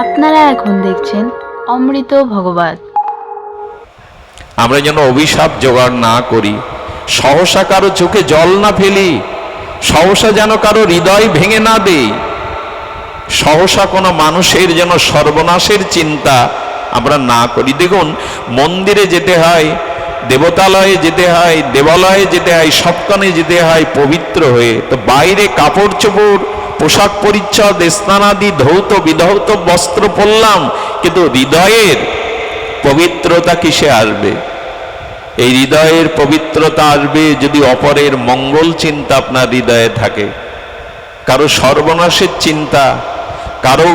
আপনারা এখন দেখছেন অমৃত ভগবত। আমরা যেন অভিশাপ জোগাড় না করি, সহসা কারও চোখে জল না ফেলি, সহসা যেন কারও হৃদয় ভেঙে না দেই, সহসা কোনো মানুষের যেন সর্বনাশের চিন্তা আমরা না করি। দেখুন, মন্দিরে যেতে হয়, দেবতালয়ে যেতে হয়, দেবালয়ে যেতে হয় সবখানে যেতে হয় পবিত্র হয়ে, তো বাইরে কাপড় চোপড় পোশাক পরিচ্ছদ, স্নানাদি, ধৌত, বিধৌত বস্ত্র পরলাম, কিন্তু হৃদয়ের পবিত্রতা কিসে আসবে? এই হৃদয়ের পবিত্রতা আসবে যদি অপরের মঙ্গল চিন্তা আপনার হৃদয়ে থাকে। কারও সর্বনাশের চিন্তা, কারও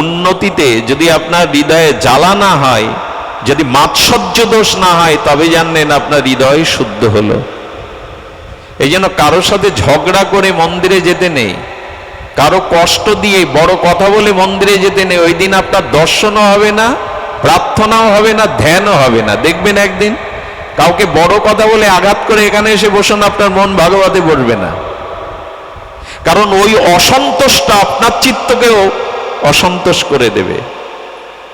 উন্নতিতে যদি আপনার হৃদয়ে জ্বালা না হয়, যদি মাৎসর্য দোষ না হয়, তবে জানলেন আপনার হৃদয় শুদ্ধ হলো। এই জন্য কারোর সাথে ঝগড়া করে মন্দিরে যেতে নেই। কারও কষ্ট দিয়ে বড় কথা বলে মন্দিরে যেতে নেই, ওই দিন আপনার দর্শনও হবে না, প্রার্থনাও হবে না, ধ্যানও হবে না। দেখবেন একদিন কাউকে বড় কথা বলে আঘাত করে এখানে এসে বসুন, আপনার মন ভাগবতে বসবে না। কারণ ওই অসন্তোষটা আপনার চিত্তকেও অসন্তোষ করে দেবে।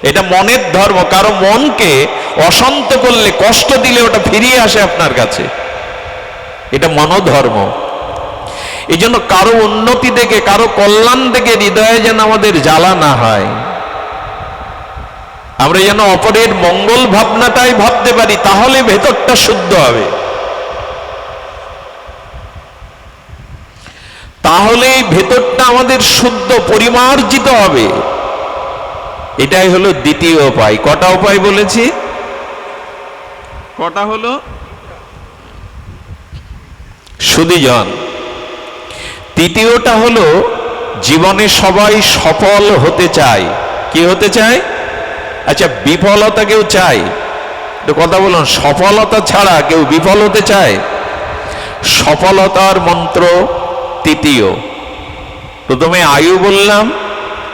এটা মনের ধর্ম, কারও মনকে অশান্ত করলে, কষ্ট দিলে ওটা ফিরিয়ে আসে আপনার কাছে। এটা মনোধর্ম। এই জন্য কারও উন্নতি দেখে কারও কল্যাণ দেখে হৃদয়ে যেন আমাদের জ্বালা না হয়। আমরা যেন অপরের মঙ্গল ভাবনাটাই ভাবতে পারি তাহলে ভেতরটা শুদ্ধ হবে। তাহলে ভেতরটা আমাদের শুদ্ধ পরিমার্জিত হবে। এটাই হলো দ্বিতীয় উপায়। কটা উপায় বলেছি? কটা হলো? সুদীজন তৃতীয়টা হলো, জীবনে সবাই সফল হতে চায়। কি হতে চায়? আচ্ছা বিফলতা কেউ চায়? কথা বলুন, সফলতা ছাড়া কেউ বিফল হতে চায়? সফলতার মন্ত্র তৃতীয়। প্রথমে আয়ু বললাম,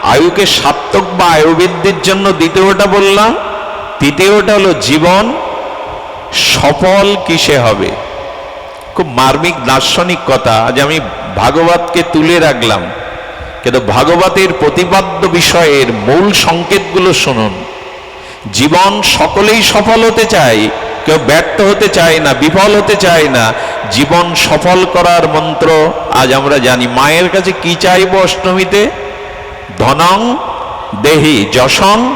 আয়ুকে সার্থক বা আয়ুবৃদ্ধির জন্য দ্বিতীয়টা বললাম। তৃতীয়টা হলো, জীবন সফল কিসে হবে? খুব মার্মিক, দার্শনিক কথা, আজ আমি ভাগবতকে তুলে রাখলাম। কিন্তু ভাগবতের প্রতিপাদ্য বিষয়ের মূল সংকেতগুলো শুনুন। জীবন সকলেই সফল হতে চায়, কেউ ব্যর্থ হতে চায় না, বিফল হতে চায় না। জীবন সফল করার মন্ত্র আজ আমরা জানি। মায়ের কাছে কি চাইব অষ্টমীতে? ধনং দেহি যশং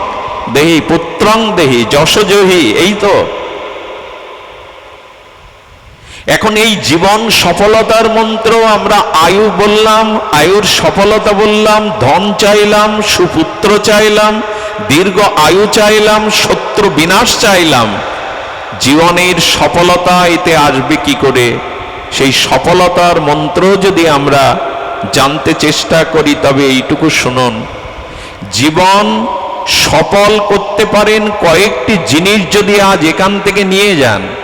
দেহি পুত্রং দেহি যশজহি, এই তো। এখন এই জীবন সফলতার মন্ত্র আমরা আয়ু বললাম, আয়ুর সফলতা বললাম, ধন চাইলাম, সুপুত্র চাইলাম, দীর্ঘ আয়ু চাইলাম, শত্রু বিনাশ চাইলাম। জীবনের সফলতা এতে আসবে কি করে? সেই সফলতার মন্ত্র যদি আমরা জানতে চেষ্টা করি, তবে এইটুকু শুনুন। জীবন সফল করতে পারেন কয়েকটি জিনিস যদি আজ এখান থেকে নিয়ে যান।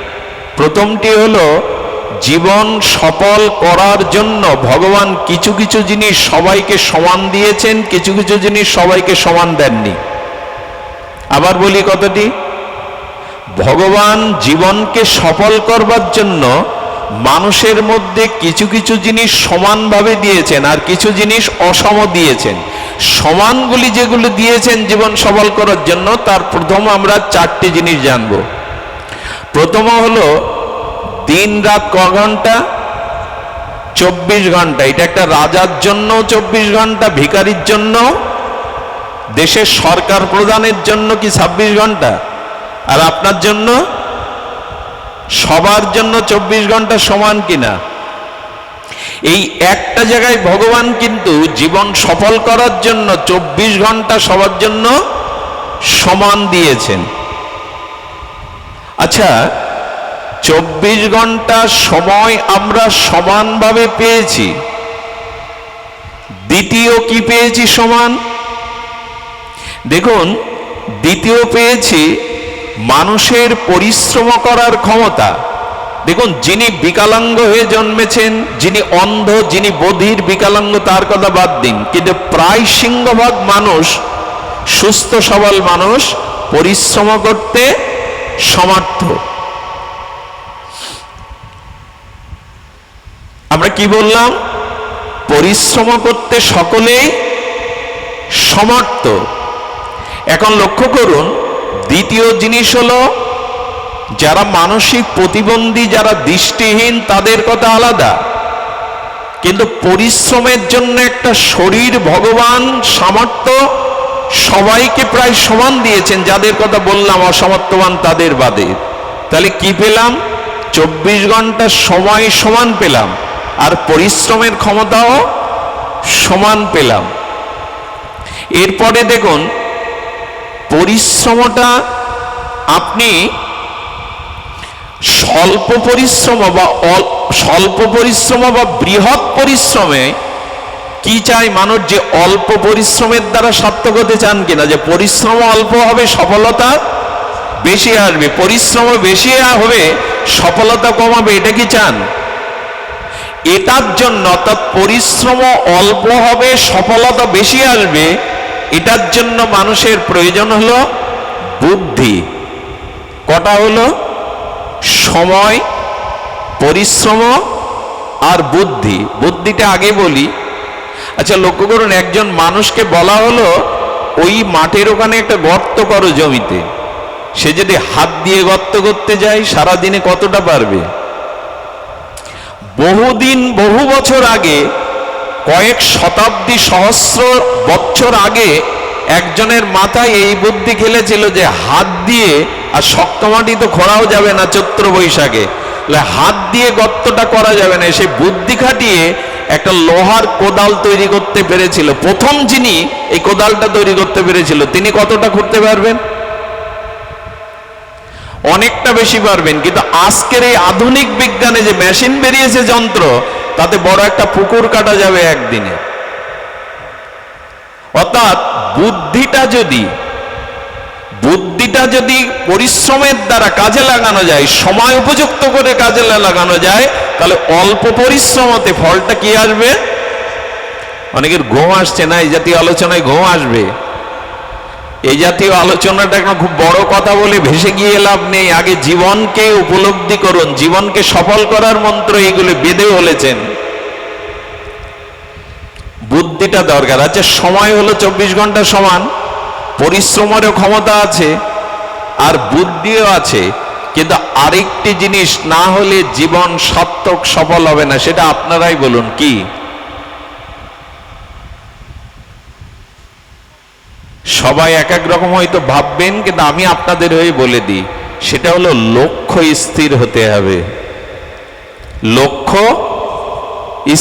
প্রথমটি হলো, জীবন সফল করার জন্য ভগবান কিছু কিছু জিনিস সবাইকে সমান দিয়েছেন, কিছু কিছু জিনিস সবাইকে সমান দেননি। আবার বলি কতটি? ভগবান জীবনকে সফল করবার জন্য মানুষের মধ্যে কিছু কিছু জিনিস সমানভাবে দিয়েছেন আর কিছু জিনিস অসম দিয়েছেন। সমানগুলি যেগুলো দিয়েছেন জীবন সফল করার জন্য, তার প্রথম আমরা চারটি জিনিস জানব। প্রথম হলো দিন রাত ক ঘণ্টা? চব্বিশ ঘণ্টা। এটা একটা রাজার জন্য চব্বিশ ঘণ্টা, ভিকারির জন্য দেশের সরকার প্রধানের জন্য কি ছাব্বিশ ঘণ্টা? আর আপনার জন্য? সবার জন্য চব্বিশ ঘণ্টা সমান কিনা? এই একটা জায়গায় ভগবান কিন্তু জীবন সফল করার জন্য চব্বিশ ঘণ্টা সবার জন্য সমান দিয়েছেন। আচ্ছা চব্বিশ ঘণ্টা সময় আমরা সমানভাবে পেয়েছি। দ্বিতীয় কি পেয়েছি সমান? দেখুন, দ্বিতীয় পেয়েছি মানুষের পরিশ্রম করার ক্ষমতা। দেখুন, যিনি বিকলাঙ্গ হয়ে জন্মেছেন, যিনি অন্ধ, যিনি বধির, বিকালাঙ্গ তার কথা বাদ দিন। কিন্তু প্রায় সিংহভাগ মানুষ, সুস্থ সবল মানুষ পরিশ্রম করতে সমর্থ। আমরা কি বললাম? পরিশ্রম করতে সকলেই সমর্থ। এখন লক্ষ্য করুন, দ্বিতীয় জিনিস হলো, যারা মানসিক প্রতিবন্ধী, যারা দৃষ্টিহীন, তাদের কথা আলাদা। কিন্তু পরিশ্রমের জন্য একটা শরীর ভগবান সামর্থ্য সবাইকে প্রায় সমান দিয়েছেন, যাদের কথা বললাম অসামর্থ্যবান তাদের বাদে। তাহলে কি পেলাম? চব্বিশ ঘণ্টা সময় সমান পেলাম, আর পরিশ্রমের ক্ষমতাও সমান পেলাম। এরপরে দেখুন, পরিশ্রমটা আপনি স্বল্প পরিশ্রম বা স্বল্প পরিশ্রম বা বৃহৎ পরিশ্রমে কি চাই মানুষ যে অল্প পরিশ্রমের দ্বারা সার্থক হতে চান কিনা? যে পরিশ্রম অল্প হবে, সফলতা বেশি আসবে। পরিশ্রম বেশি হবে, সফলতা কমাবে, এটা কি চান? এটার জন্য অর্থাৎ পরিশ্রম অল্প হবে, সফলতা বেশি আসবে, এটার জন্য মানুষের প্রয়োজন হলো বুদ্ধি। কটা হলো? সময়, পরিশ্রম আর বুদ্ধি। বুদ্ধিটা আগে বলি। আচ্ছা লক্ষ্য করুন, একজন মানুষকে বলা হলো, ওই মাঠের ওখানে একটা গর্ত করো জমিতে। সে যদি হাত দিয়ে গর্ত করতে যায় সারা দিনে কতটা পারবে? বহুদিন, বহু বছর আগে, কয়েক শতাব্দী সহস্র বছর আগে, একজনের মাথায় এই বুদ্ধি খেলেছিল যে হাত দিয়ে, আর শক্ত মাটি তো খোঁড়াও যাবে না চৈত্র বৈশাখে। হাত দিয়ে গর্তটা করা যাবে না। সে বুদ্ধি খাটিয়ে একটা লোহার কোদাল তৈরি করতে পেরেছিল। প্রথম যিনি এই কোদালটা তৈরি করতে পেরেছিল, তিনি কতটা করতে পারবেন? অনেকটা বেশি পারবেন, কিন্তু আজকের এই আধুনিক বিজ্ঞানে যে মেশিন বেরিয়েছে যন্ত্র, তাতে বড় একটা পুকুর কাটা যাবে একদিনে। অর্থাৎ বুদ্ধিটা যদি বুদ্ধিটা যদি পরিশ্রমের দ্বারা কাজে লাগানো যায়, সময় উপযুক্ত করে কাজে লাগানো যায় তাহলে অল্প পরিশ্রমতে ফলটা কি আসবে? অনেকের ঘুম আসছে না, এই জাতীয় আলোচনায় ঘুম আসবে। এই জাতীয় আলোচনাটা এখন খুব বড় কথা বলে ভেসে গিয়ে লাভ নেই। আগে জীবনকে উপলব্ধি করুন, জীবনকে সফল করার মন্ত্র এইগুলো বেঁধে বলেছেন। বুদ্ধিটা দরকার আছে, সময় হলো চব্বিশ ঘণ্টা সমান, পরিশ্রমেরও ক্ষমতা আছে, আর বুদ্ধিও আছে। কিন্তু আরেকটি জিনিস না হলে জীবন সার্থক, সফল হবে না, সেটা আপনারাই বলুন, কি? সবাই এক এক রকম হয়তো ভাববেন, কিন্তু আমি আপনাদের হয়ে বলে দিই, সেটা হলো লক্ষ্য স্থির হতে হবে। লক্ষ্য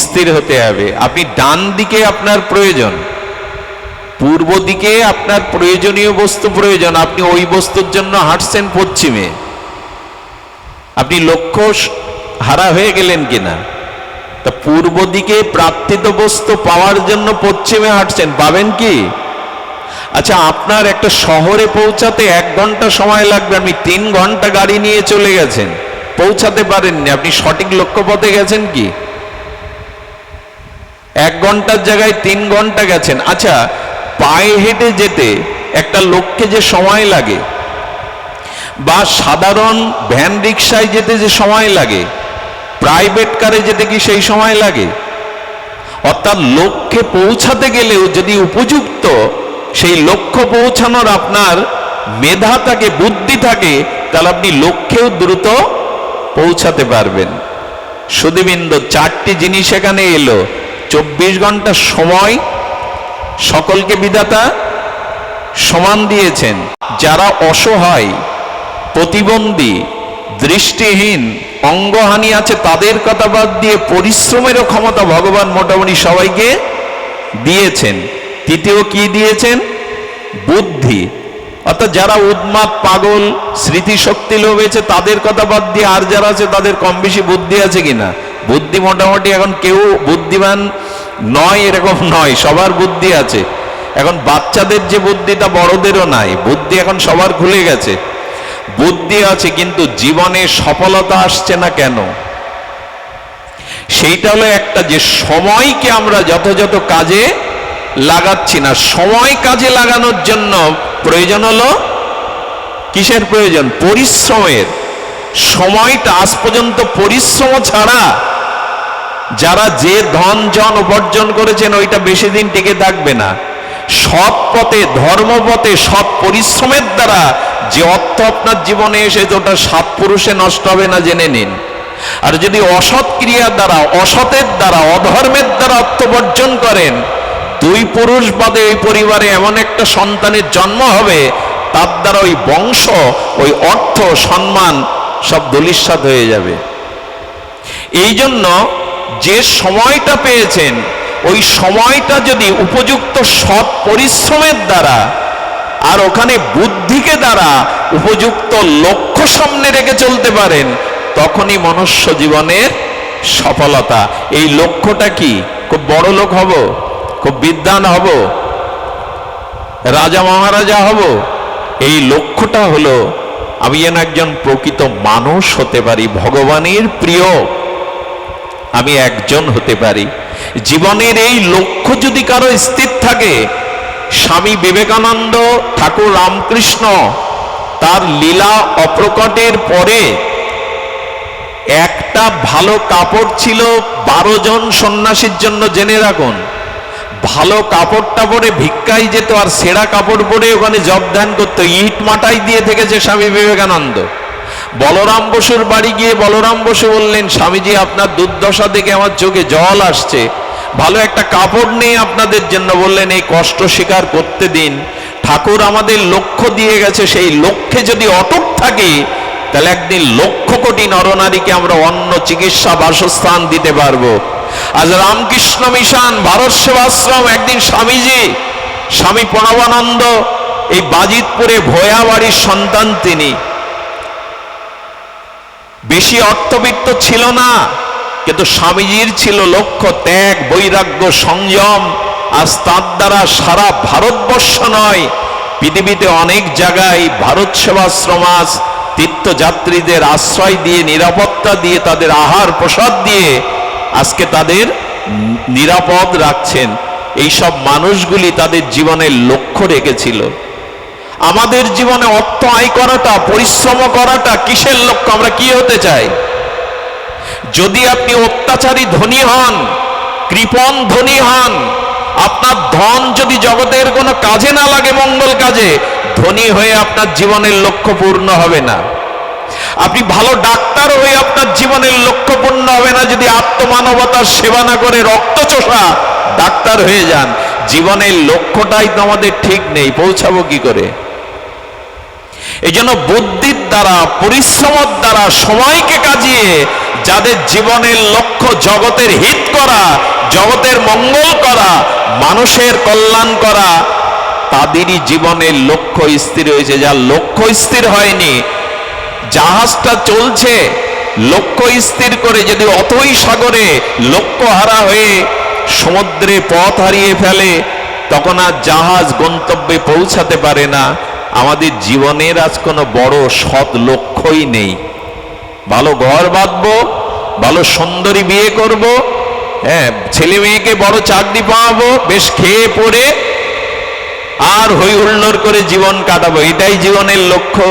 স্থির হতে হবে। আপনি ডান দিকে আপনার প্রয়োজন, পূর্ব দিকে আপনার প্রয়োজনীয় বস্তু প্রয়োজন, আপনি ওই বস্তুর জন্য হাঁটছেন পশ্চিমে। আপনি লক্ষ্য হারা হয়ে গেলেন কিনা? তা পূর্ব দিকে প্রাপ্তিত বস্তু পাওয়ার জন্য পশ্চিমে হাঁটছেন, পাবেন কি? আচ্ছা আপনার একটা শহরে পৌঁছাতে এক ঘণ্টা সময় লাগবে, আপনি তিন ঘণ্টা গাড়ি নিয়ে চলে গেছেন, পৌঁছাতে পারেননি, আপনি সঠিক লক্ষ্যপথে গেছেন কি? এক ঘণ্টার জায়গায় তিন ঘণ্টা গেছেন। আচ্ছা পায়ে হেঁটে যেতে একটা লোককে যে সময় লাগে বা সাধারণ ভ্যান রিক্সায় যেতে যে সময় লাগে, প্রাইভেট কারে যেতে কি সেই সময় লাগে? অর্থাৎ লক্ষ্যে পৌঁছাতে গেলেও যদি উপযুক্ত, সেই লক্ষ্য পৌঁছানোর আপনার মেধা থাকে, বুদ্ধি থাকে, তাহলে আপনি লক্ষ্যেও দ্রুত পৌঁছাতে পারবেন। সুদীবিন্দ, চারটি জিনিস এখানে এলো। চব্বিশ ঘণ্টা সময় সকলকে বিধাতা সমান দিয়েছেন। যারা অসহায় প্রতিবন্ধী, দৃষ্টিহীন, অঙ্গহানি আছে তাদের কথা বাদ দিয়ে পরিশ্রমেরও ক্ষমতা ভগবান মোটামুটি সবাইকে দিয়েছেন। তৃতীয় কি দিয়েছেন? বুদ্ধি। অর্থাৎ যারা উন্মাদ, পাগল, স্মৃতিশক্তি লোভেছে, তাদের কথা বাদ দিয়ে আর যারা আছে তাদের কম বেশি বুদ্ধি আছে কিনা? বুদ্ধি মোটামুটি এখন কেউ বুদ্ধিমান নয়, এরকম নয়, সবার বুদ্ধি আছে। এখন বাচ্চাদের যে বুদ্ধিটা বড়দেরও নাই, বুদ্ধি এখন সবার খুলে গেছে। বুদ্ধি আছে, কিন্তু জীবনে সফলতা আসছে না কেন? সেইটা হলো একটা যে সময়কে আমরা যথাযথ কাজে লাগাচ্ছি না। সময় কাজে লাগানোর জন্য প্রয়োজন হলো কিসের প্রয়োজন? পরিশ্রমের। সময়টা আজ পর্যন্ত পরিশ্রম ছাড়া যারা যে ধন, জন উপার্জন করেছেন, ওইটা বেশি দিন টিকে থাকবে না। সৎ পথে, ধর্মপথে সৎ পরিশ্রমের দ্বারা যে অর্থ আপনার জীবনে এসেছে, ওটা সাত পুরুষে নষ্ট হবে না জেনে নিন। আর যদি অসৎ ক্রিয়ার দ্বারা, অসতের দ্বারা, অধর্মের দ্বারা অর্থ বর্জন করেন, দুই পুরুষ বাদে ওই পরিবারে এমন একটা সন্তানের জন্ম হবে, তার দ্বারা ওই বংশ, ওই অর্থ, সম্মান সব দলিস্বাদ হয়ে যাবে। এই জন্য যে সময়টা পেয়েছেন, ওই সময়টা যদি উপযুক্ত সৎ পরিশ্রমের দ্বারা, আর ওখানে বুদ্ধিকে দ্বারা উপযুক্ত লক্ষ্য সামনে রেখে চলতে পারেন, তখনই মনুষ্য জীবনের সফলতা। এই লক্ষ্যটা কি? খুব বড় লোক হব? খুব বিদ্বান হব? রাজা মহারাজা হব? এই লক্ষ্যটা হলো, আমি যেন একজন প্রকৃত মানুষ হতে পারি, ভগবানের প্রিয়। আমি একজন হতে পারি। জীবনের এই লক্ষ্য যদি কারও স্থির থাকে স্বামী বিবেকানন্দ ঠাকুর রামকৃষ্ণ তার লীলা অপ্রকটের পরে একটা ভালো কাপড় ছিল বারো জন সন্ন্যাসীর জন্য জেনে রাখুন। ভালো কাপড়টা পরে ভিক্ষাই যেত আর সেরা কাপড় পরে ওখানে জব ধ্যান করতো। ইট মাটাই দিয়ে থেকেছে স্বামী বিবেকানন্দ। বলরাম বসুর বাড়ি গিয়ে বলরাম বসু বললেন, স্বামীজি, আপনার দুর্দশা দেখে আমার চোখে জল আসছে। ভালো একটা কাপড় নেই আপনাদের জন্য বললেন, এই কষ্ট স্বীকার করতে দিন। ঠাকুর আমাদের লক্ষ্য দিয়ে গেছে, সেই লক্ষ্যে যদি অটক থাকি, তাহলে একদিন লক্ষ কোটি নরনারীকে আমরা অন্য চিকিৎসা বাসস্থান দিতে পারব। আজ রামকৃষ্ণ মিশন, ভারত সেবাশ্রম, একদিন স্বামীজি, স্বামী প্রণবানন্দ, এই বাজিতপুরে ভয়া বাড়ির সন্তান তিনি। বেশি অর্থবিত্ত ছিল না। কিন্তু স্বামীজির ছিল লক্ষ্য ত্যাগ, বৈরাগ্য, সংযম। আজ তার দ্বারা সারা ভারতবর্ষ নয়, পৃথিবীতে অনেক জায়গায় ভারত সেবাশ্রমাস তীর্থযাত্রীদের আশ্রয় দিয়ে, নিরাপত্তা দিয়ে, তাদের আহার প্রসাদ দিয়ে আজকে তাদের নিরাপদ রাখছেন। এইসব মানুষগুলি তাদের জীবনের লক্ষ্য রেখেছিল। আমাদের জীবনে অর্থ আয় করাটা, পরিশ্রম করাটা কিসের লক্ষ্য? আমরা কি হতে চাই? যদি আপনি অত্যাচারী ধনী হন, কৃপণ ধনী হন, আপনার ধন যদি জগতের কোনো কাজে না লাগে, মঙ্গল কাজে, ধনী হয়ে আপনার জীবনের লক্ষ্য পূর্ণ হবে না। আপনি ভালো ডাক্তার হয়ে আপনার জীবনের লক্ষ্য পূর্ণ হবে না, যদি আত্মমানবতার সেবা না করে রক্ত রক্তচোষা ডাক্তার হয়ে যান, জীবনের লক্ষ্যটাই তো আমাদের ঠিক নেই, পৌঁছাবো কি করে? এই জন্য বুদ্ধির দ্বারা, পরিশ্রমের দ্বারা, সময়কে কাজিয়ে যাদের জীবনের লক্ষ্য জগতের হিত করা, জগতের মঙ্গল করা, মানুষের কল্যাণ করা, তাদেরই জীবনের লক্ষ্য স্থির হয়েছে। যার লক্ষ্য স্থির হয়নি, জাহাজটা চলছে, লক্ষ্য স্থির করে যদি অতই সাগরে লক্ষ্য হারা হয়ে সমুদ্রে পথ হারিয়ে ফেলে, তখন আর জাহাজ গন্তব্যে পৌঁছাতে পারে না। আমাদের জীবনের আজ কোনো বড় সৎ লক্ষ্যই নেই। ভালো ঘর বাঁধবো, ভালো সুন্দরী বিয়ে করব হ্যাঁ ছেলে মেয়েকে বড় চাকরি পাওয়াবো বেশ খেয়ে পড়ে, আর হই হুল্লোড় করে জীবন কাটাবো, এটাই জীবনের লক্ষ্য।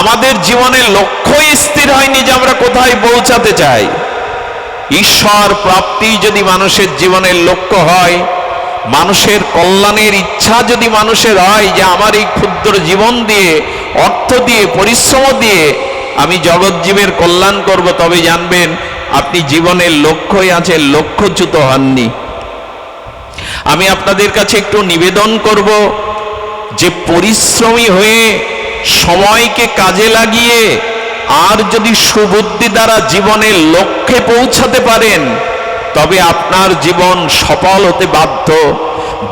আমাদের জীবনের লক্ষ্যই স্থির হয়নি যে আমরা কোথায় পৌঁছাতে চাই। ঈশ্বর প্রাপ্তি যদি মানুষের জীবনের লক্ষ্য হয়, মানুষের কল্যাণের ইচ্ছা যদি মানুষের হয় যে আমার এই ক্ষুদ্র জীবন দিয়ে, অর্থ দিয়ে, পরিশ্রম দিয়ে আমি জগৎজীবের কল্যাণ করব, তবে জানবেন, আপনি জীবনের লক্ষ্যই আছে লক্ষ্যচ্যুত হননি। আমি আপনাদের কাছে একটু নিবেদন করব, যে পরিশ্রমী হয়ে সময়কে কাজে লাগিয়ে আর যদি সুবুদ্ধি দ্বারা জীবনের লক্ষ্যে পৌঁছাতে পারেন, তবে আপনার জীবন সফল হতে বাধ্য।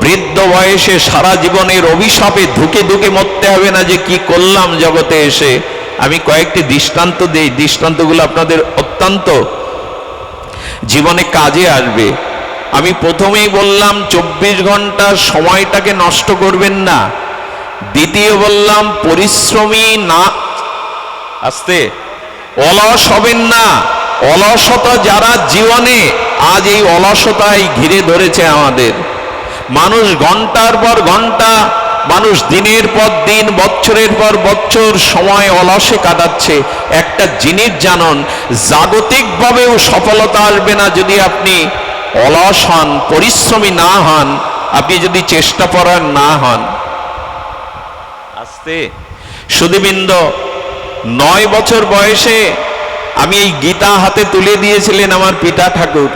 বৃদ্ধ বয়সে সারা জীবনের অভিশাপে ধুকে ধুকে মরতে হবে না যে কি করলাম জগতে এসে। আমি কয়েকটি দৃষ্টান্ত দিই। দৃষ্টান্তগুলো আপনাদের অত্যন্ত জীবনে কাজে আসবে। আমি প্রথমেই বললাম, চব্বিশ ঘণ্টা সময়টাকে নষ্ট করবেন না। দ্বিতীয় বললাম, পরিশ্রমী না আসতে অলস হবেন না। অলসতা যারা জীবনে, আজ এই অলসতাই ঘিরে ধরেছে আমাদের। মানুষ ঘণ্টার পর ঘণ্টা মানুষ দিনের পর দিন বছরের পর বছর সময় অলসে কাটাচ্ছে। একটা জিনিস জানুন, জাগতিকভাবেও সফলতা আসবে না যদি আপনি অলস হন, পরিশ্রমী না হন, আপনি যদি চেষ্টা পরার না হন। আসতে। সুদীবৃন্দ নয় বছর বয়সে আমি এই গীতা হাতে তুলে দিয়েছিলেন আমার পিতা ঠাকুর।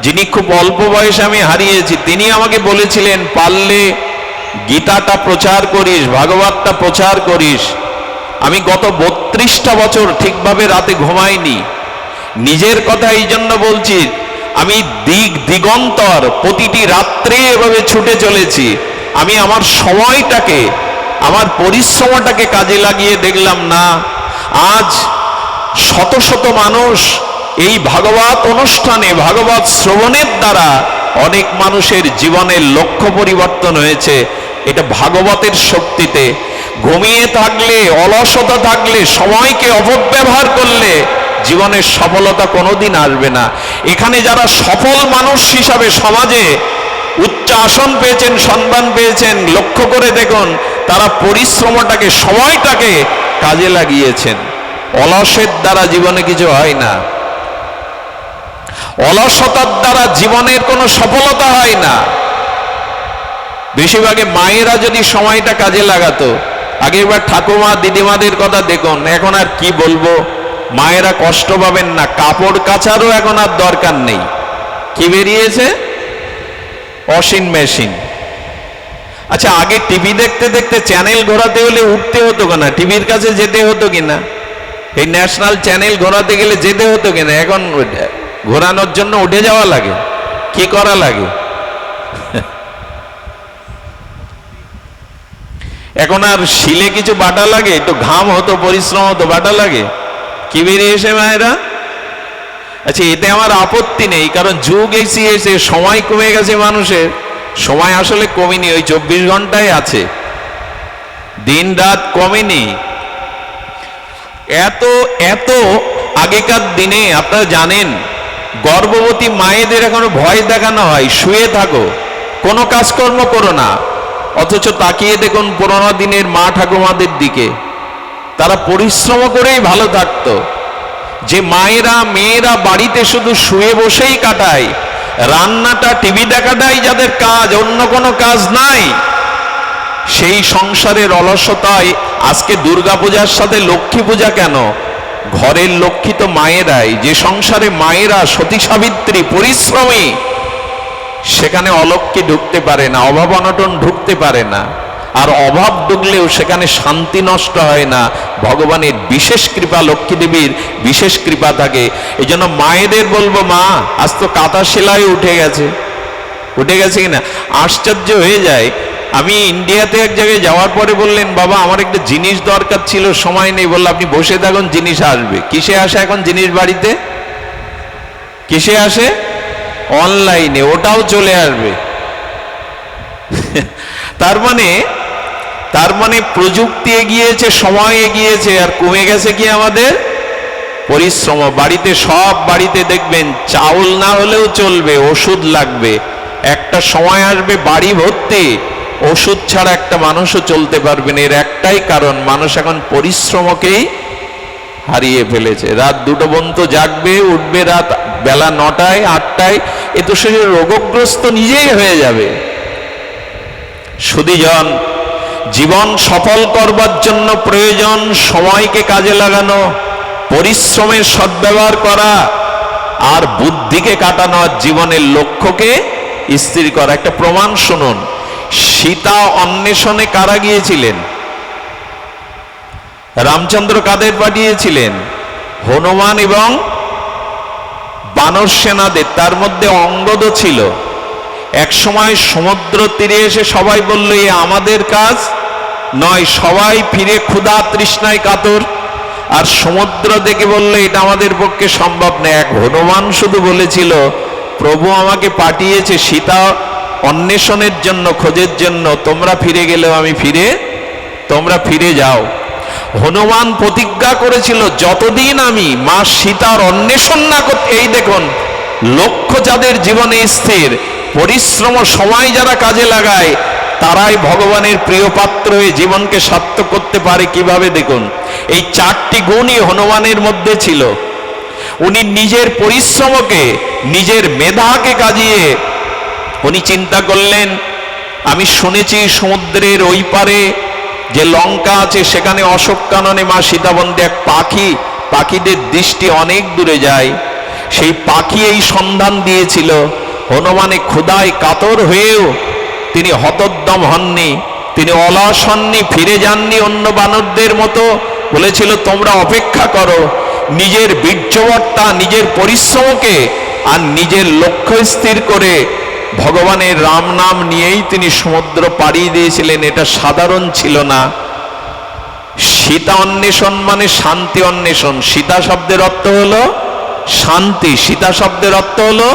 যিনি খুব অল্প বয়সে আমি হারিয়েছি, তিনি আমাকে বলেছিলেন, পারলে গীতাটা প্রচার করিস, ভাগবতটা প্রচার করিস। আমি গত বত্রিশটা বছর ঠিকভাবে রাতে ঘুমাইনি। নিজের কথা এই জন্য বলছি, আমি দিক দিগন্তর প্রতিটি রাত্রে এভাবে ছুটে চলেছি। আমি আমার সময়টাকে, আমার পরিশ্রমটাকে কাজে লাগিয়ে দেখলাম না। আজ শত শত মানুষ এই ভাগবত অনুষ্ঠানে, ভাগবত শ্রবণের দ্বারা অনেক মানুষের জীবনের লক্ষ্য পরিবর্তন হয়েছে। এটা ভাগবতের শক্তিতে। ঘুমিয়ে থাকলে, অলসতা থাকলে, সময়কে অপব্যবহার করলে জীবনের সফলতা কোনোদিন আসবে না। এখানে যারা সফল মানুষ হিসাবে সমাজে উচ্চ আসন পেয়েছেন সম্মান পেয়েছেন, লক্ষ্য করে দেখুন, তারা পরিশ্রমটাকে, সময়টাকে কাজে লাগিয়েছেন। অলসের দ্বারা জীবনে কিছু হয় না। অলসতার দ্বারা জীবনের কোনো সফলতা হয় না। বেশিরভাগে মায়েরা যদি সময়টা কাজে লাগাতো, আগেরবার ঠাকুমা দিদিমাদের কথা দেখুন, এখন আর কি বলব? মায়েরা কষ্ট পাবেন না, কাপড় কাচারও এখন আর দরকার নেই। কি বেরিয়েছে? অসিন মেশিন। আচ্ছা আগে টিভি দেখতে দেখতে চ্যানেল ঘোরাতে হলে উঠতে হতো কিনা? টিভির কাছে যেতে হতো কিনা? এই ন্যাশনাল চ্যানেল ঘোরাতে গেলে যেতে হতো কিনা? এখন ঘোরানোর জন্য উঠে যাওয়া লাগে। কি করা লাগে? এখন আর শিলে কিছু বাটা লাগে? একটু ঘাম হতো, পরিশ্রম হতো, বাটা লাগে? কি বেরিয়ে এসে মায়েরা? আচ্ছা এতে আমার আপত্তি নেই, কারণ যুগ এসে এসে সময় কমে গেছে মানুষের। সময় আসলে কমেনি, ওই চব্বিশ ঘন্টায় আছে। দিন রাত কমেনি। এত এত আগেকার দিনে, আপনারা জানেন, গর্ভবতী মায়েদের এখনও ভয় দেখানো হয়, শুয়ে থাকো, কোনো কাজকর্ম করো না। অথচ তাকিয়ে দেখুন পুরোনো দিনের মা ঠাকুমাদের দিকে। তারা পরিশ্রম করেই ভালো থাকতো। যে মায়েরা, মেয়েরা বাড়িতে শুধু শুয়ে বসেই কাটায়, রান্নাটা টিভি দেখাটাই যাদের কাজ, অন্য কোনো কাজ নাই। সেই সংসারের অলসতায় আজকে দুর্গাপূজার সাথে লক্ষ্মী পূজা কেন? ঘরের লক্ষ্মী তো মায়েরাই, যে সংসারে মায়েরা সতী সাবিত্রী, পরিশ্রমী। সেখানে অলক্ষ্মী ঢুকতে পারে না, অভাব অনটন ঢুকতে পারে না। আর অভাব ঢুকলেও সেখানে শান্তি নষ্ট হয় না। ভগবানের বিশেষ কৃপা লক্ষ্মী দেবীর বিশেষ কৃপা থাকে। এই জন্য মায়েদের বলব, মা, আজ তো কাঁথা সেলাই উঠে গেছে। উঠে গেছে কিনা? আশ্চর্য হয়ে যায়। আমি ইন্ডিয়াতে এক জায়গায় যাওয়ার পরে বললেন, বাবা, আমার একটা জিনিস দরকার ছিল, সময় নেই। বলল, আপনি বসে থাকুন, জিনিস আসবে। কিসে আসে এখন জিনিস বাড়িতে? কিসে আসে? অনলাইনে, ওটাও চলে আসবে। তার মানে তার মানে প্রযুক্তি এগিয়েছে, সময় এগিয়েছে, আর কমে গেছে কি আমাদের? পরিশ্রম, বাড়িতে, সব বাড়িতে দেখবেন, চাউল না হলেও চলবে, ওষুধ লাগবে। একটা সময় আসবে বাড়ি ভর্তি, ওষুধ ছাড়া একটা মানুষও চলতে পারবে না। এর একটাই কারণ, মানুষ এখন পরিশ্রমকেই হারিয়ে ফেলেছে। রাত দুটো পর্যন্ত জাগবে, উঠবে রাত বেলা নটায়, আটটায় এ তো সে রোগগ্রস্ত নিজেই হয়ে যাবে। সুদীজন, জীবন সফল করবার জন্য প্রয়োজন সময়কে কাজে লাগানো, পরিশ্রমের সদ্ব্যবহার করা আর বুদ্ধিকে কাটানো জীবনের লক্ষ্যকে স্থির করা। একটা প্রমাণ শুনুন, সীতা অন্বেষণে কারা গিয়েছিলেন? রামচন্দ্র কাদের পাঠিয়েছিলেন? হনুমান এবং বানর সেনাদের, তার মধ্যে অঙ্গদ ছিল। এক সময় সমুদ্র তীরে এসে সবাই বলল, এ আমাদের কাজ নয়, সবাই ফিরে ক্ষুধা তৃষ্ণায় কাতর। আর সমুদ্র দেখে বললে, এটা আমাদের পক্ষে সম্ভব নয়। এক হনুমান শুধু বলেছিল, প্রভু আমাকে পাঠিয়েছে সীতা অন্বেষণের জন্য, খোঁজের জন্য। তোমরা ফিরে গেলেও আমি ফিরে, তোমরা ফিরে যাও। হনুমান প্রতিজ্ঞা করেছিল, যতদিন আমি মা সীতার অন্বেষণ না করতে এই দেখুন, লক্ষ্য যাদের জীবনে স্থির, পরিশ্রম সময় যারা কাজে লাগায়, তারাই ভগবানের প্রিয় পাত্র হয়ে জীবনকে সার্থক করতে পারে কীভাবে দেখুন? এই চারটি গুণই হনুমানের মধ্যে ছিল। উনি নিজের পরিশ্রমকে, নিজের মেধাকে কাজিয়ে উনি চিন্তা করলেন, আমি শুনেছি সমুদ্রের ওই পারে যে লঙ্কা আছে সেখানে অশোক কাননে মা সীতাবন্দী এক পাখি, পাখিদের দৃষ্টি অনেক দূরে যায়। সেই পাখি এই সন্ধান দিয়েছিল, হনুমানে ক্ষুদায় কাতর হয়েও তিনি হতোদ্যম হননি। তিনি অলস হননি ফিরে যাননি অন্য বানরদের মতো। বলেছিল, তোমরা অপেক্ষা করো, নিজের বীর্যবত্তা নিজের পরিশ্রমকে আর নিজের লক্ষ্য স্থির করে ভগবানের রাম নাম নিয়েই তিনি সমুদ্র পাড়ি দিয়েছিলেন, এটা সাধারণ ছিল না। সীতা অন্বেষণ মানে শান্তি অন্বেষণ। সীতা শব্দের অর্থ হলো শান্তি, সীতা শব্দের অর্থ হলো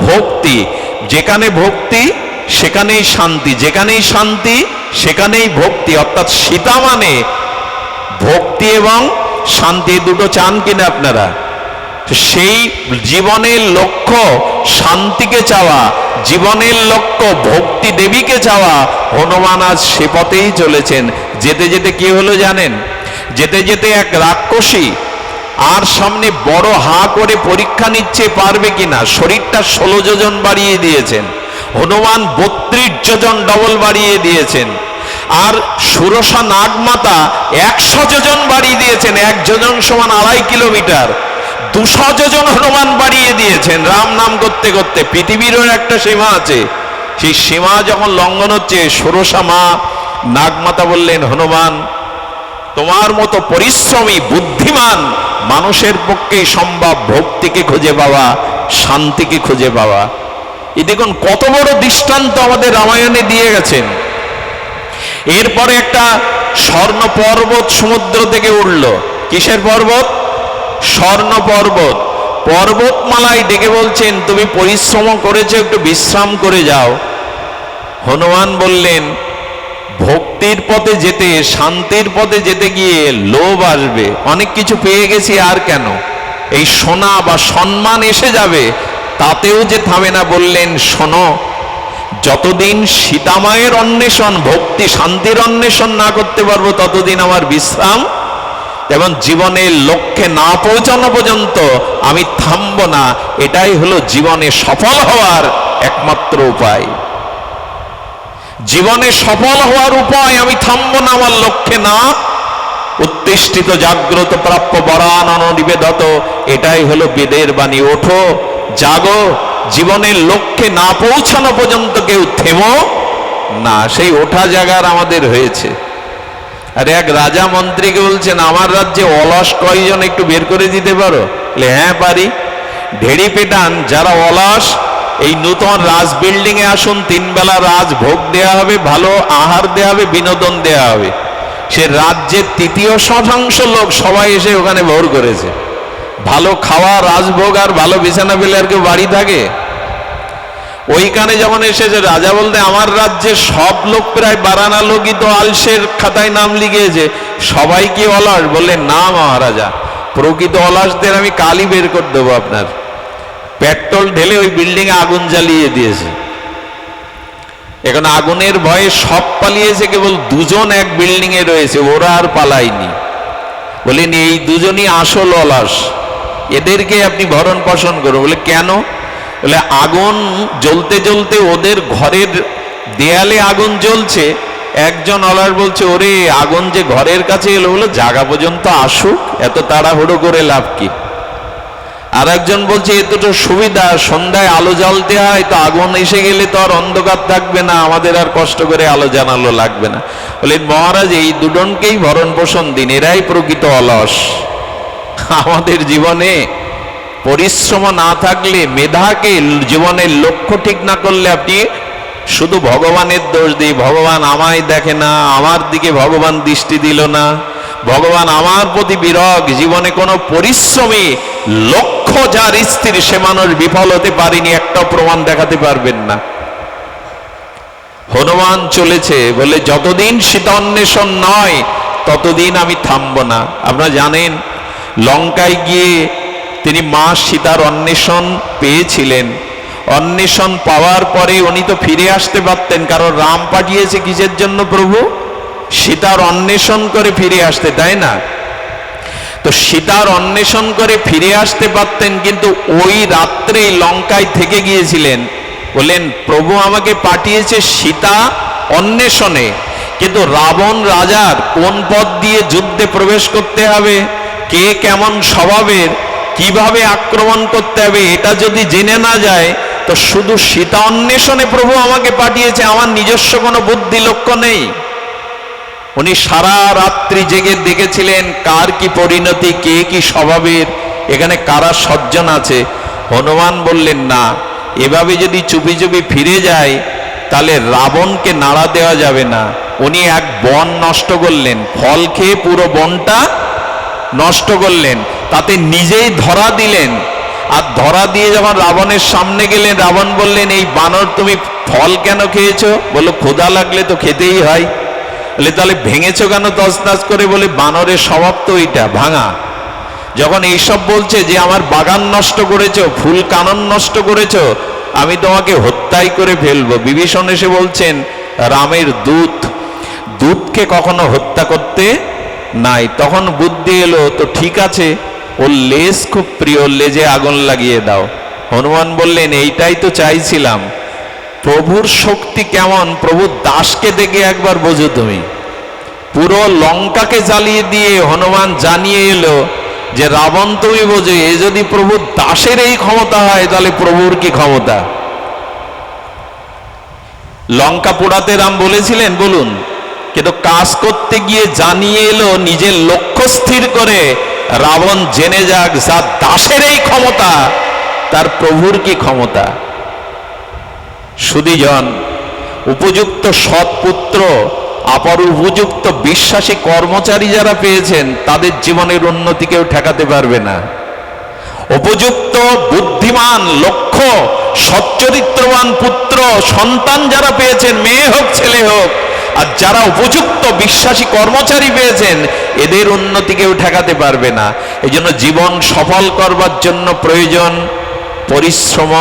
ভক্তি। যেখানে ভক্তি, সেখানেই শান্তি। যেখানেই শান্তি, সেখানেই ভক্তি। অর্থাৎ সীতা মানে ভক্তি এবং শান্তি দুটো চান কিনা আপনারা? সেই জীবনের লক্ষ্য শান্তিকে চাওয়া জীবনের লক্ষ্য ভক্তি দেবীকে চাওয়া, হনুমান আজ সে পথেই চলেছেন। যেতে যেতে কি হলো জানেন? যেতে যেতে এক রাক্ষসী আর সামনে বড় হা করে পরীক্ষা নিচ্ছে পারবে কিনা, শরীরটা ষোলো যোজন বাড়িয়ে দিয়েছেন। হনুমান বত্রিশ যোজন ডবল বাড়িয়ে দিয়েছেন। আর সুরসা নাগমাতা একশো যোজন বাড়িয়ে দিয়েছেন, এক যোজন সমান আড়াই কিলোমিটার। যোজন হনুমান বাড়িয়ে দিয়েছেন। রাম নাম করতে করতে পৃথিবীরও একটা সীমা আছে। সেই সীমা যখন লঙ্ঘন হচ্ছে, ষোড়শা মা নাগমাতা বললেন, হনুমান, তোমার মতো পরিশ্রমী, বুদ্ধিমান মানুষের পক্ষেই সম্ভব ভক্তিকে খুঁজে পাওয়া, শান্তিকে খুঁজে পাওয়া। এই দেখুন, কত বড় দৃষ্টান্ত আমাদের রামায়ণে দিয়ে গেছেন। এরপরে একটা স্বর্ণ পর্বত সমুদ্র থেকে উঠল। কিসের পর্বত? স্বর্ণ পর্বত পর্বতমালায় ডেকে বলছেন, তুমি পরিশ্রম করেছ, একটু বিশ্রাম করে যাও। হনুমান বললেন, ভক্তির পথে যেতে, শান্তির পথে যেতে গিয়ে লোভ আসবে। অনেক কিছু পেয়ে গেছি, আর কেন? এই সোনা বা সম্মান এসে যাবে, তাতেও যে থামে না। বললেন, শোনো, যতদিন সীতামায়ের অন্বেষণ, ভক্তি, শান্তির অন্বেষণ না করতে পারব, ততদিন আমার বিশ্রাম এবং জীবনের লক্ষ্যে না পৌঁছানো পর্যন্ত আমি থামব না। এটাই হলো জীবনে সফল হওয়ার একমাত্র উপায়। জীবনে সফল হওয়ার উপায় আমি থামব না আমার লক্ষ্যে না। উত্তিষ্ঠিত, জাগ্রত, প্রাপ্য, বরানন, নিবেদত, এটাই হলো বেদের বাণী। ওঠো, জাগো জীবনের লক্ষ্যে না পৌঁছানো পর্যন্ত কেউ থেমো না। সেই ওঠা জাগার আমাদের হয়েছে। আর এক রাজা মন্ত্রীকে বলছেন, আমার রাজ্যে অলস কয়জন একটু বের করে দিতে পারো? হ্যাঁ পারি। ঢেড়ি পেটান, যারা অলস, এই নূতন রাজ বিল্ডিং এ আসুন, তিন বেলা রাজ ভোগ দেয়া হবে, ভালো আহার দেয়া হবে, বিনোদন দেয়া হবে। সে রাজ্যের তৃতীয় শতাংশ লোক সবাই এসে ওখানে ভোর করেছে। ভালো খাওয়া, রাজভোগ আর ভালো বিছানা পেলে আর কেউ বাড়ি থাকে? ওইখানে যখন এসেছে, রাজা বলতে আমার রাজ্যে সব লোক প্রায় বারানা লোকই তো আলসের খাতায় নাম লিখিয়েছে। সবাই কি অলস? বললেন না মহারাজা, প্রকৃত অলসদের আমি কালই বের করে দেবো আপনার। পেট্রোল ঢেলে ওই বিল্ডিং এ আগুন জ্বালিয়ে দিয়েছে। এখন আগুনের ভয়ে সব পালিয়েছে, কেবল দুজন এক বিল্ডিং এ রয়েছে, ওরা আর পালায়নি। বলেন এই দুজনই আসল অলস। এদেরকে আপনি ভরণ পোষণ করুন। বলে কেন? বলে আগুন জ্বলতে জ্বলতে ওদের ঘরের দেয়ালে আগুন জ্বলছে। একজন অলস বলছে, ওরে, আগুন যে ঘরের কাছে এলো বলে জাগা পর্যন্ত আসুক, এত তাড়াহুড়ো করে লাভ কি? আর একজন বলছে, এ তো সুবিধা, সন্ধ্যায় আলো জ্বালতে হয়, তো আগুন এসে গেলে তো আর অন্ধকার থাকবে না, আমাদের আর কষ্ট করে আলো জানালো লাগবে না। বলেন মহারাজ, এই দুজনকেই ভরণ পোষণ দিন, এরাই প্রকৃত অলস। আমাদের জীবনে পরিশ্রম না থাকলে মেধাকে জীবনের লক্ষ্য ঠিক না করলে আপনি শুধু ভগবানের দোষ দিই। ভগবান আমায় দেখে না, আমার দিকে ভগবান দৃষ্টি দিল না। ভগবান আমার প্রতি বিরগ। জীবনে কোনো পরিশ্রমী, লক্ষ্য যার স্থির, সে মানুষ বিফল হতে পারেনি, একটা প্রমাণ দেখাতে পারবেন না। হনুমান চলেছে, বলে যতদিন সীতা অন্বেষণ নয়, ততদিন আমি থামব না। আপনারা জানেন, লঙ্কায় গিয়ে তিনি মা সীতার অন্বেষণ পেয়েছিলেন। অন্বেষণ পাওয়ার পরে উনি তো ফিরে আসতে পারতেন, কারণ রাম পাঠিয়েছে কিসের জন্য প্রভু? সীতার অন্বেষণ করে ফিরে আসতে, তাই না? তো সীতার অন্বেষণ করে ফিরে আসতে পারতেন, কিন্তু ওই রাত্রেই লঙ্কায় থেকে গিয়েছিলেন। বললেন, প্রভু আমাকে পাঠিয়েছে সীতা অন্বেষণে, কিন্তু রাবণ রাজার কোন পথ দিয়ে যুদ্ধে প্রবেশ করতে হবে? কে কেমন স্বভাবের? কীভাবে আক্রমণ করতে হবে এটা যদি জেনে না যায়, তো শুধু সীতা অন্বেষণে প্রভু আমাকে পাঠিয়েছে, আমার নিজস্ব কোনো বুদ্ধি লক্ষ্য নেই। উনি সারা রাত্রি জেগে দেখেছিলেন কার কি পরিণতি, কে কি স্বভাবের, এখানে কারা সজ্জন আছে। হনুমান বললেন, না, এভাবে যদি চুপি চুপি ফিরে যায়, তাহলে রাবণকে নাড়া দেওয়া যাবে না। উনি এক বন নষ্ট করলেন, ফল খেয়ে পুরো বনটা নষ্ট করলেন। তাতে নিজেই ধরা দিলেন। আর ধরা দিয়ে যখন রাবণের সামনে গেলেন, রাবণ বললেন, এই বানর, তুমি ফল কেন খেয়েছো? বলো ক্ষুধা লাগলে তো খেতেই হয়। বলে, তাহলে ভেঙেছো কেন তছনাছ করে? বলে, বানরের স্বভাব তো এইটা, ভাঙা। যখন এইসব বলছে যে, আমার বাগান নষ্ট করেছ, ফুল কানন নষ্ট করেছ, আমি তোমাকে হত্যাই করে ফেলব। বিভীষণ এসে বলছেন, রামের দূত, দূতকে কখনো হত্যা করতে নাই। তখন বুদ্ধি এলো, তো ঠিক আছে ওর লেজ খুব প্রিয়, লেজে আগুন লাগিয়ে দাও। হনুমান বললেন, এইটাই তো চাইছিলাম। প্রভুর শক্তি কেমন? প্রভু দাসকে দেখে একবার বোঝো তুমি। পুরো লঙ্কাকে জ্বালিয়ে দিয়ে হনুমান জানিয়ে এলো যে, রাবণ তুমি বোঝো, এ যদি প্রভু দাসের এই ক্ষমতা হয়, তাহলে প্রভুর কি ক্ষমতা? লঙ্কা পোড়াতে রাম বলেছিলেন, বলুন। কিন্তু কাজ করতে গিয়ে জানিয়ে এলো, নিজের লক্ষ্য স্থির করে রাবণ জেনে যাক যা দাসের এই ক্ষমতা, তার প্রভুর কি ক্ষমতা। সুদীজন, উপযুক্ত সৎপুত্র অপর উপযুক্ত বিশ্বাসী কর্মচারী যারা পেয়েছেন, তাদের জীবনের উন্নতি কেউ ঠেকাতে পারবে না। উপযুক্ত, বুদ্ধিমান লক্ষ্য সচ্চরিত্রবান পুত্র, সন্তান যারা পেয়েছেন, মেয়ে হোক, ছেলে হোক আর যারা উপযুক্ত বিশ্বাসী কর্মচারী পেয়েছেন, এদের উন্নতি কেউ ঠেকাতে পারবে না। এই জন্য জীবন সফল করবার জন্য প্রয়োজন পরিশ্রম,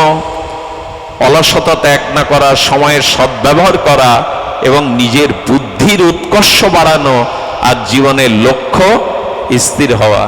অলসতা ত্যাগ না করা, সময়ের সদ্ব্যবহার করা এবং নিজের বুদ্ধির উৎকর্ষ বাড়ানো আর জীবনের লক্ষ্য স্থির হওয়া।